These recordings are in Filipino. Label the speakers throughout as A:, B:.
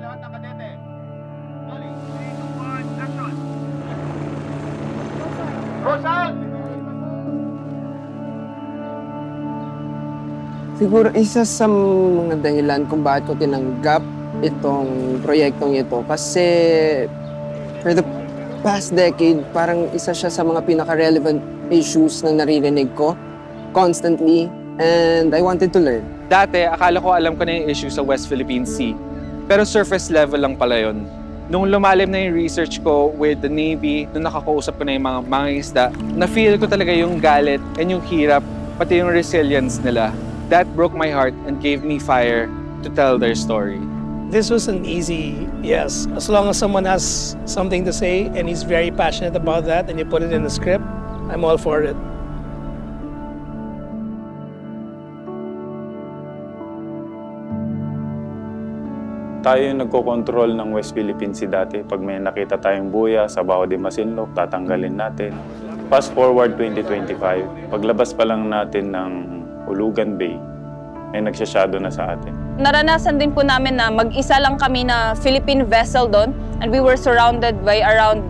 A: lahat ng kadete. Rolling. Cross out!
B: Siguro isa sa mga dahilan kung bakit ko tinanggap itong proyektong ito kasi for the past decade, parang isa siya sa mga pinaka-relevant issues na naririnig ko constantly and I wanted to learn.
C: Dati, akala ko alam ko na yung issue sa West Philippine Sea. Pero surface level lang pala yun. Nung lumalim na yung research ko with the Navy, nung nakakausap ko na yung mga mga isda, na-feel ko talaga yung galit and yung hirap, pati yung resilience nila. That broke my heart and gave me fire to tell their story.
D: This was an easy yes. As long as someone has something to say and he's very passionate about that and you put it in the script, I'm all for it.
E: Tayo yung nagko-control ng West Philippine Sea dati. Pag may nakita tayong buya sa Bao de Masinloc, tatanggalin natin. Fast forward 2025, paglabas pa lang natin ng Ulugan Bay, may nagsasyado na sa atin.
F: Naranasan din po namin na mag-isa lang kami na Philippine vessel doon and we were surrounded by around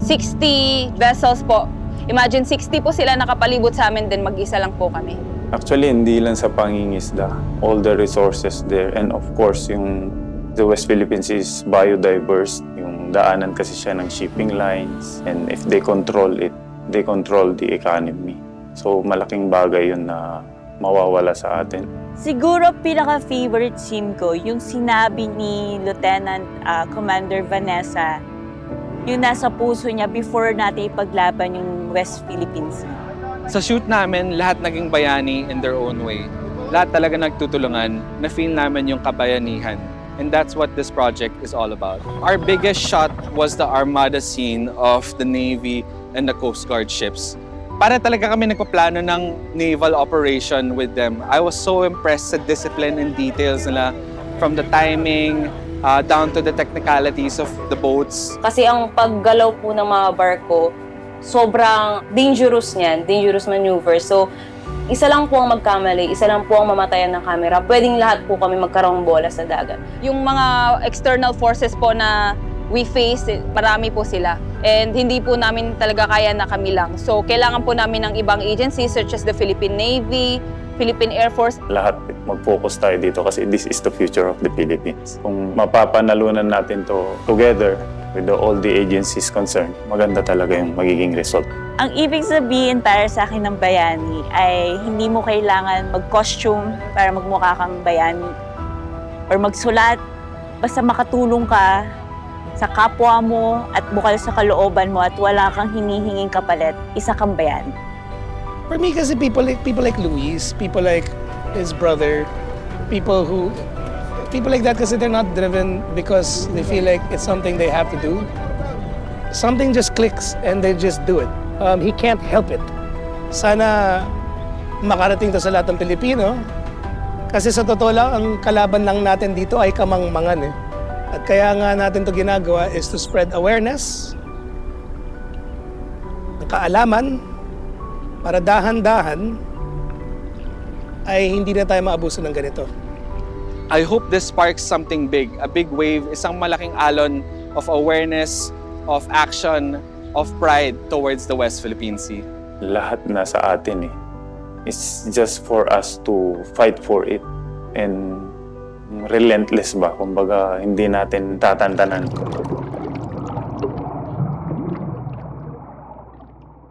F: 60 vessels po. Imagine 60 po sila nakapalibot sa amin din mag-isa lang po kami.
E: Actually, hindi lang sa pangingisda. All the resources there. And of course, yung the West Philippines is biodiverse. Yung daanan kasi siya ng shipping lines. And if they control it, they control the economy. So, malaking bagay yun na mawawala sa atin.
G: Siguro pinaka-favorite scene ko, yung sinabi ni Lieutenant ah, Commander Vanessa, yung nasa puso niya before natin ipaglaban yung West Philippine Sea.
C: Sa shoot namin, lahat naging bayani in their own way. Lahat talaga nagtutulungan na feel namin yung kabayanihan. And that's what this project is all about. Our biggest shot was the armada scene of the Navy and the Coast Guard ships. Para talaga kami nagpaplano ng naval operation with them. I was so impressed sa discipline and details nila from the timing uh, down to the technicalities of the boats.
F: Kasi ang paggalaw po ng mga barko, sobrang dangerous niyan, dangerous maneuver. So, isa lang po ang magkamali, isa lang po ang mamatayan ng camera. Pwedeng lahat po kami magkaroong bola sa dagat. Yung mga external forces po na we face, eh, marami po sila. And hindi po namin talaga kaya na kami lang. So, kailangan po namin ng ibang agencies such as the Philippine Navy, Philippine Air Force,
E: lahat mag-focus tayo dito kasi this is the future of the Philippines. Kung mapapanalunan natin to together with the, all the agencies concerned, maganda talaga yung magiging result.
G: Ang ibig sabihin para sa akin ng bayani ay hindi mo kailangan mag-costume para magmukha kang bayani or magsulat. Basta makatulong ka sa kapwa mo at bukal sa kalooban mo at wala kang hinihinging kapalit, isa kang bayani.
D: For me kasi people like people like Luis, people like his brother, people who people like that kasi they're not driven because they feel like it's something they have to do. Something just clicks and they just do it. Um, he can't help it. Sana makarating to sa lahat ng Pilipino. Kasi sa totoo lang, ang kalaban lang natin dito ay kamangmangan eh. At kaya nga natin to ginagawa is to spread awareness, kaalaman, para dahan-dahan ay hindi na tayo maabuso ng ganito.
C: I hope this sparks something big, a big wave, isang malaking alon of awareness, of action, of pride towards the West Philippine Sea.
E: Lahat na sa atin eh. It's just for us to fight for it and relentless ba? Kumbaga, hindi natin tatantanan.